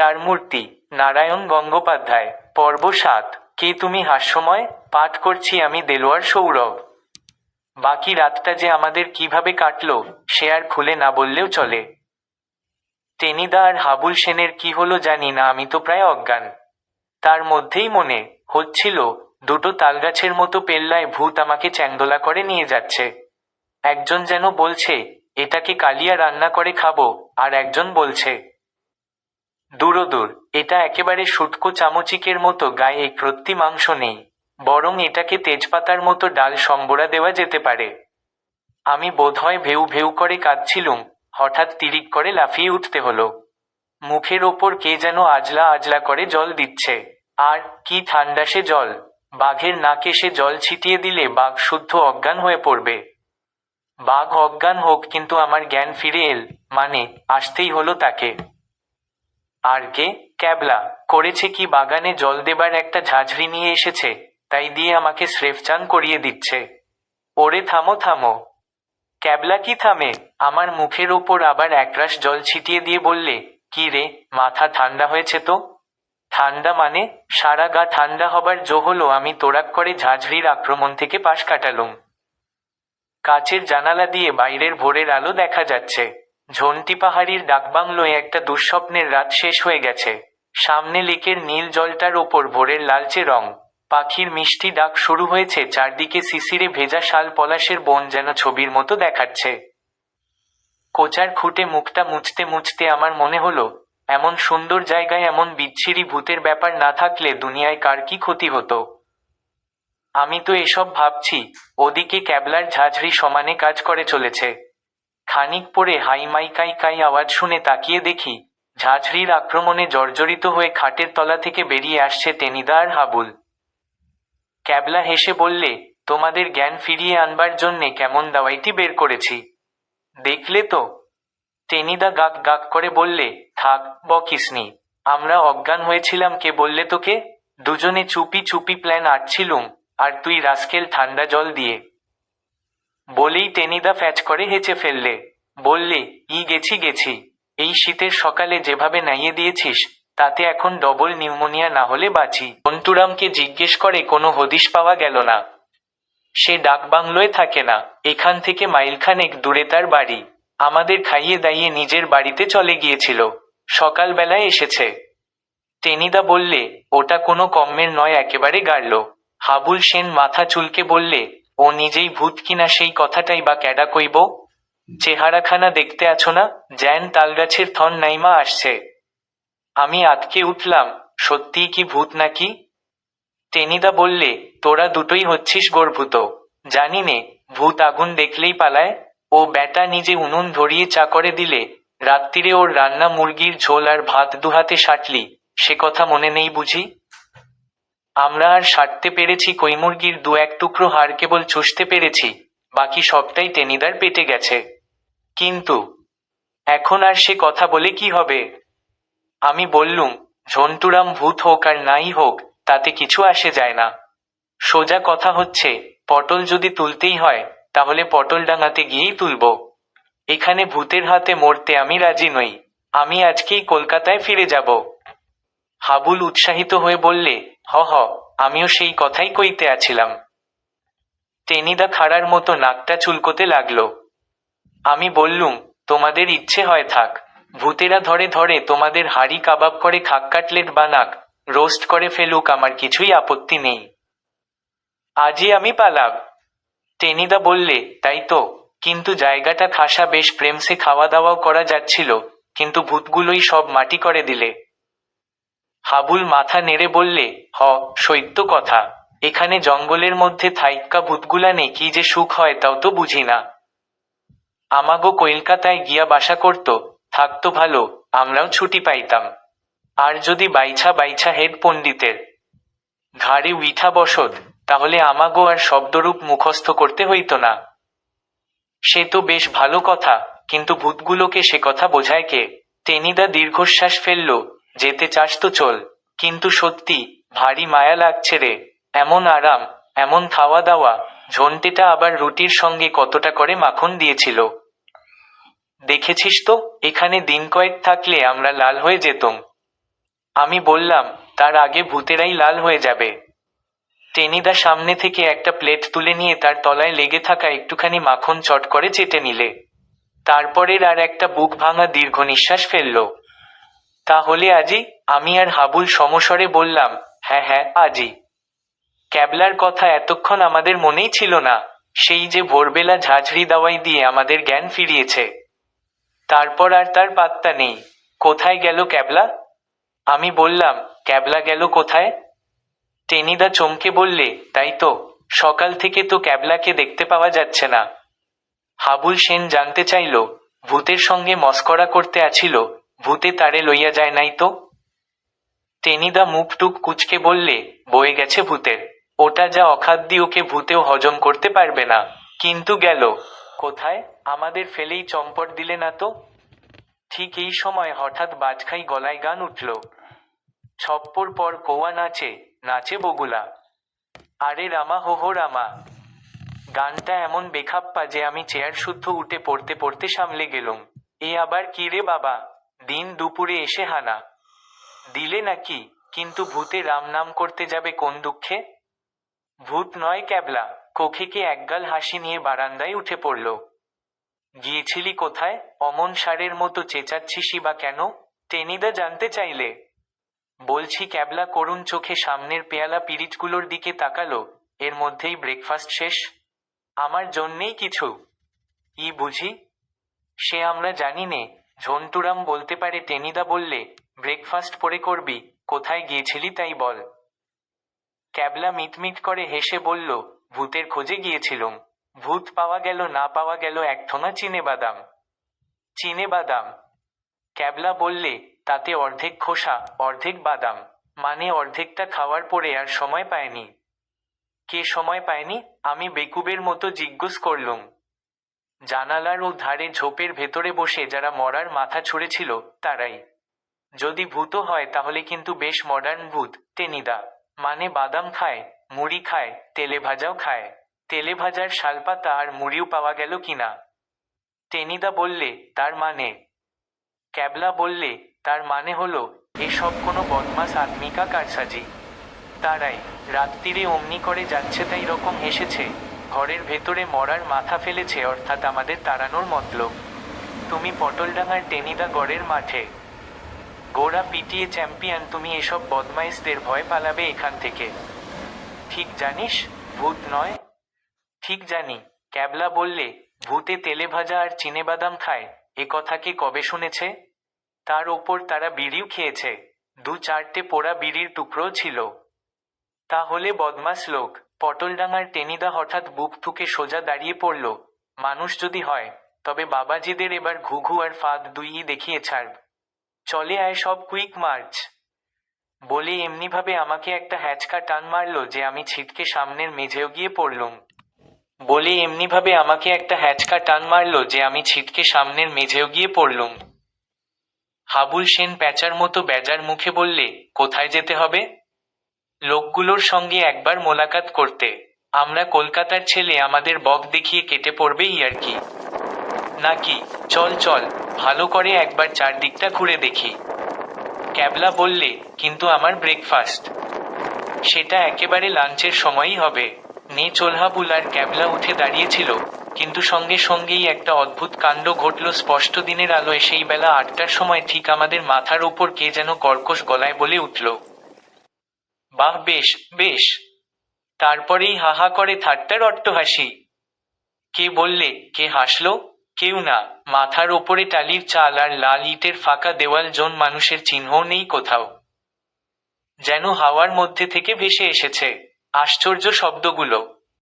চারমূর্তি, নারায়ণ গঙ্গোপাধ্যায়, পর্ব সাত, কে তুমি হাস্যময়? পাঠ করছি আমি দেলোয়ার সৌরভ। বাকি রাতটা যে আমাদের কীভাবে কাটলো, সে আর খুলে না বললেও চলে। টেনিদা আর হাবুল সেনের কি হলো জানি না, আমি তো প্রায় অজ্ঞান। তার মধ্যেই মনে হচ্ছিল, দুটো তালগাছের মতো পেল্লায় ভূত আমাকে চ্যাংদোলা করে নিয়ে যাচ্ছে। একজন যেন বলছে, এটাকে কালিয়া রান্না করে খাব, আর একজন বলছে দূরদূর এটা একেবারে শুটকো চামচিকের মতো গায়ে প্রতি মাংস নেই, বরং এটাকে তেজপাতার মতো ডাল সম্বরা দেওয়া যেতে পারে। আমি বোধহয় ভেউ ভেউ করে কাঁদছিলুম, হঠাৎ তিরিক করে লাফিয়ে উঠতে হলো। মুখের ওপর কে যেন আজলা আজলা করে জল দিচ্ছে। আর কি ঠান্ডা সে জল, বাঘের নাকে সে জল ছিটিয়ে দিলে বাঘ শুদ্ধ অজ্ঞান হয়ে পড়বে। বাঘ অজ্ঞান হোক কিন্তু আমার জ্ঞান ফিরে এল মানে আসতেই হলো তাকে। আর কে? ক্যাবলা। করেছে কি বাগানে জল দেবার একটা ঝাঁঝরি নিয়ে এসেছে, তাই দিয়ে আমাকে স্রেফ চান করিয়ে দিচ্ছে। ওরে থামো থামো। ক্যাবলা কি থামে? আমার মুখের ওপর আবার একরাশ জল ছিটিয়ে দিয়ে বললে, কি রে, মাথা ঠান্ডা হয়েছে তো? ঠান্ডা মানে? সারা গা ঠান্ডা হবার জো হলো, আমি তোরাক করে ঝাঁঝরির আক্রমণ থেকে পাশ কাটালুম। কাচের জানালা দিয়ে বাইরের ভোরের আলো দেখা যাচ্ছে। ঝন্টি পাহাড়ির ডাকবাংলোয় একটা দুঃস্বপ্নের রাত শেষ হয়ে গেছে। সামনে লেকের নীল জলটার ওপর ভোরের লালচে রং। পাখির মিষ্টি ডাক শুরু হয়েছে, চারদিকে শিশিরে ভেজা শাল পলাশের বন যেন ছবির মতো দেখাচ্ছে। কোচার খুঁটে মুখটা মুছতে মুছতে আমার মনে হলো, এমন সুন্দর জায়গায় এমন বিচ্ছিরি ভূতের ব্যাপার না থাকলে দুনিয়ায় কার কি ক্ষতি হতো? আমি তো এসব ভাবছি, ওদিকে ক্যাবলার ঝাঁঝরি সমানে কাজ করে চলেছে। খানিক পরে হাই মাই কাই আওয়াজ শুনে তাকিয়ে দেখি, ঝাঁঝরির আক্রমণে জর্জরিত হয়ে খাটের তলা থেকে বেরিয়ে আসছে টেনিদা আর হাবুল। ক্যাবলা হেসে বললে, তোমাদের জ্ঞান ফিরিয়ে আনবার জন্যে কেমন দাওয়াইটি বের করেছি? দেখলে তো। টেনিদা গাক গাক করে বললে, থাক, বকিসনি। আমরা অজ্ঞান হয়েছিলাম কে বললে তোকে? দুজনে চুপি চুপি প্ল্যান আটছিলুম, আর তুই রাস্কেল ঠান্ডা জল দিয়ে। বলেই টেনিদা ফ্যাচ করে হেঁচে ফেললে। বললে, ই গেছি গেছি। এই শীতের সকালে যেভাবে নাইয়ে দিয়েছিস, তাতে এখন ডবল নিউমোনিয়া না হলে বাঁচি। অন্তুরামকে জিজ্ঞেস করে, কোনো হদিশ পাওয়া গেল না। সে ডাকবাংলোয় থাকে না। এখান থেকে মাইলখানেক দূরে তার বাড়ি। আমাদের খাইয়ে দাইয়ে নিজের বাড়িতে চলে গিয়েছিল। সকালবেলায় এসেছে। টেনিদা বললে, ওটা কোনো কম্মের নয়, একেবারে গাড়ল হাবুল সেন মাথা চুলকে বললে, ও নিজেই ভূত কিনা সেই কথাটাই বা ক্যাডা কইব? চেহারাখানা দেখতে আছো না? জ্যান তালগাছের থন নাইমা আসছে। আমি আতকে উঠলাম, সত্যিই কি ভূত নাকি? টেনিদা বললে, তোরা দুটোই হচ্ছিস গর্ভূত। জানি নে, ভূত আগুন দেখলেই পালায়। ও ব্যাটা নিজে উনুন ধরিয়ে চা করে দিলে রাত্রিরে ওর রান্না মুরগির ঝোল আর ভাত দুহাতে সাটলি, সে কথা মনে নেই বুঝি? আমরা আর সারতে পেরেছি কই মুরগির দু এক টুকরো হাড় কেবল চুষতে পেরেছি, বাকি সবটাই টেনিদার পেটে গেছে। কিন্তু এখন আর সে কথা বলে কি হবে? আমি বললুম ঝন্টুরাম ভূত হোক আর নাই হোক, তাতে কিছু আসে যায় না। সোজা কথা হচ্ছে, পটল যদি তুলতেই হয়, তাহলে পটল ডাঙাতে গিয়েই তুলব। এখানে ভূতের হাতে মরতে আমি রাজি নই, আমি আজকেই কলকাতায় ফিরে যাব। হাবুল উৎসাহিত হয়ে বললে, হ হ, আমিও সেই কথাই কইতে আছিলাম। টেনিদা খাড়ার মতো নাকটা চুলকোতে লাগল। আমি বললুম, তোমাদের ইচ্ছে হয় থাক। ভূতেরা ধরে ধরে তোমাদের হাড়ি কাবাব করে খাক কাটলেট বানাক রোস্ট করে ফেলুক, আমার কিছুই আপত্তি নেই। আজই আমি পালাব। টেনিদা বললে, তাই তো, কিন্তু জায়গাটা খাসা বেশ প্রেমসে খাওয়া দাওয়াও করা যাচ্ছিল, কিন্তু ভূতগুলোই সব মাটি করে দিলে। হাবুল মাথা নেড়ে বললে, হ, সৈত্য কথা। এখানে জঙ্গলের মধ্যে থাইক্কা ভূতগুলা নেই, কি যে সুখ হয় তাও তো বুঝি না। আমাগো কলকাতায় গিয়া বাসা করত, থাকতো ভালো, আমরাও ছুটি পাইতাম। আর যদি বাইছা বাইছা হেড পণ্ডিতের ঘাড়ে উইঠা বসত, তাহলে আমাগো আর শব্দরূপ মুখস্থ করতে হইত না। সে তো বেশ ভালো কথা, কিন্তু ভূতগুলোকে সে কথা বোঝায় কে? টেনিদা দীর্ঘশ্বাস ফেলল, যেতে চাস তো চল, কিন্তু সত্যি, ভারী মায়া লাগছে রে। এমন আরাম, এমন খাওয়া দাওয়া, ঝন্টেটা আবার রুটির সঙ্গে কতটা করে মাখন দিয়েছিল। দেখেছিস তো? এখানে দিন কয়েক থাকলে আমরা লাল হয়ে যেতুম। আমি বললাম, তার আগে ভূতেরাই লাল হয়ে যাবে। টেনিদা সামনে থেকে একটা প্লেট তুলে নিয়ে তার তলায় লেগে থাকা একটুখানি মাখন চট করে চেটে নিলে। তারপরের আর একটা বুক ভাঙা দীর্ঘ নিঃশ্বাস ফেলল। তাহলে আজি আমি আর হাবুল সমস্বরে বললাম হ্যাঁ হ্যাঁ আজি। ক্যাবলার কথা এতক্ষণ আমাদের মনেই ছিল না। সেই যে ভোরবেলা ঝাঁঝরি দাওয়াই দিয়ে আমাদের জ্ঞান ফিরিয়েছে। তারপর আর তার পাত্তা নেই। কোথায় গেল ক্যাবলা? আমি বললাম, ক্যাবলা গেল কোথায়? টেনিদা চমকে বললে, তাই তো, সকাল থেকে তো ক্যাবলাকে দেখতে পাওয়া যাচ্ছে না। হাবুল সেন জানতে চাইল, ভূতের সঙ্গে মস্করা করতে আছিল, ভূতে তারে লইয়া যায় নাই তো? টেনিদা মুখ টুক কুচকে বললে, বয়ে গেছে ভূতের, ওটা যা অখাদ্যি, ওকে ভূতেও হজম করতে পারবে না। কিন্তু গেল, কোথায়? আমাদের ফেলেই চম্পট দিলে না তো? ঠিক এই সময় হঠাৎ বাজখাই গলায় গান উঠল। ছপ্পর পর কৌয়া নাচে নাচে বগুলা। আরে রামা, হো হো, রামা। গানটা এমন বেখাপ্পা যে আমি চেয়ার শুদ্ধ উঠে পড়তে পড়তে সামলে গেলুম। এ আবার কি রে বাবা? দিন দুপুরে এসে হানা। দিলে নাকি, কিন্তু ভূতে রাম নাম করতে যাবে কোন দুঃখে? ভূত নয় ক্যাবলা, কোখেকে একগাল হাসি নিয়ে বারান্দায় উঠে পড়ল। গিয়েছিলি কোথায়? অমন সারের মতো চেঁচাচ্ছিসই বা কেন? টেনিদা জানতে চাইলে। বলছি, ক্যাবলা করুণ চোখে সামনের পেয়ালা পিরিচগুলোর দিকে তাকালো। এর মধ্যেই ব্রেকফাস্ট শেষ। আমার জন্যেই কিছু। ই বুঝি? সে আমরা জানি নে। ঝন্টুরাম বলতে পারে, টেনিদা বললে, ব্রেকফাস্ট পরে করবি। কোথায় গিয়েছিলি তাই বল। ক্যাবলা মিটমিট করে হেসে বলল, ভূতের খোঁজে গিয়েছিলুম। ভূত পাওয়া গেল, না পাওয়া গেল একঠোনা চিনে বাদাম চিনে বাদাম ক্যাবলা বললে, তাতে অর্ধেক খোসা, অর্ধেক বাদাম। মানে অর্ধেকটা খাওয়ার পরে আর সময় পায়নি। কে সময় পায়নি? আমি বেকুবের মতো জিজ্ঞেস করলুম। জানালার ও ধারে ঝোপের ভেতরে বসে যারা মরার মাথা ছুঁড়েছিল, তারাই। যদি ভূত হয়, তাহলে কিন্তু বেশ মডার্ন ভূত, টেনিদা। মানে বাদাম খায়, মুড়ি খায়, তেলে ভাজাও খায়। তেলে ভাজার শালপাতা আর মুড়িও পাওয়া গেল কিনা? টেনিদা বললে, তার মানে। ক্যাবলা বললে, তার মানে হলো, এসব কোনো বদমাস আত্মিকা কারসাজি। তারাই রাত্রিরে অমনি করে যাচ্ছে তাই রকম এসেছে ঘরের ভেতরে মরার মাথা ফেলেছে, অর্থাৎ আমাদের তাড়ানোর মতলব। তুমি পটলডাঙ্গার টেনিদা গড়ের মাঠে। গোড়া পিটিয়ে চ্যাম্পিয়ন, তুমি এসব বদমাইশদের ভয় পালাবে এখান থেকে। ঠিক জানিস, ভূত নয়। ঠিক জানি, ক্যাবলা বললে, ভূতে তেলে ভাজা আর চিনে বাদাম খায়, এ কথা কি কবে শুনেছে? তার ওপর তারা বিড়িও খেয়েছে, দু চারটে পোড়া বিড়ির টুকরো ছিল। তাহলে বদমাস লোক পটলডাঙ্গার টেনিদা হঠাৎ বুক থুকে সোজা দাঁড়িয়ে পড়ল, মানুষ যদি হয়, তবে বাবাজিদের এবার ঘুঘু আর ফাঁদ দুইই দেখিয়ে ছাড়ব। চলে আয় সব কুইক মার্চ। বলে এমনিভাবে আমাকে একটা হ্যাচকা টান মারলো যে আমি ছিটকে সামনের মেঝেও গিয়ে পড়লুম। বলে, এমনিভাবে আমাকে একটা হ্যাচকা টান মারলো যে আমি ছিটকে সামনের মেঝেও গিয়ে পড়লুম। হাবুল সেন প্যাচার মতো বেজার মুখে বললে, কোথায় যেতে হবে? লোকগুলোর সঙ্গে একবার মোলাকাত করতে। আমরা কলকাতার ছেলে, আমাদের বক দেখিয়ে কেটে পড়বেই আর কি। নাকি? চল চল, ভালো করে একবার চারদিকটা ঘুরে দেখি। ক্যাবলা বললে, কিন্তু আমার ব্রেকফাস্ট সেটা একেবারে লাঞ্চের সময়ই হবে। নে চোলহাবুল আর ক্যাবলা উঠে দাঁড়িয়েছিল, কিন্তু সঙ্গে সঙ্গেই একটা অদ্ভুত কাণ্ড ঘটল স্পষ্ট দিনের আলোয়। সেই বেলা আটটার সময় ঠিক আমাদের মাথার ওপর কে যেন কর্কশ গলায় বলে উঠল, বাহ, বেশ বেশ। তারপরেই হাহা করে ঠাট্টার অট্টহাসি। কে বললে, কে হাসলো? কেউ না। মাথার ওপরে টালির চাল আর লাল ইটের ফাঁকা দেওয়াল জন মানুষের চিহ্নও নেই কোথাও। যেন হাওয়ার মধ্যে থেকে ভেসে এসেছে। আশ্চর্য শব্দগুলো।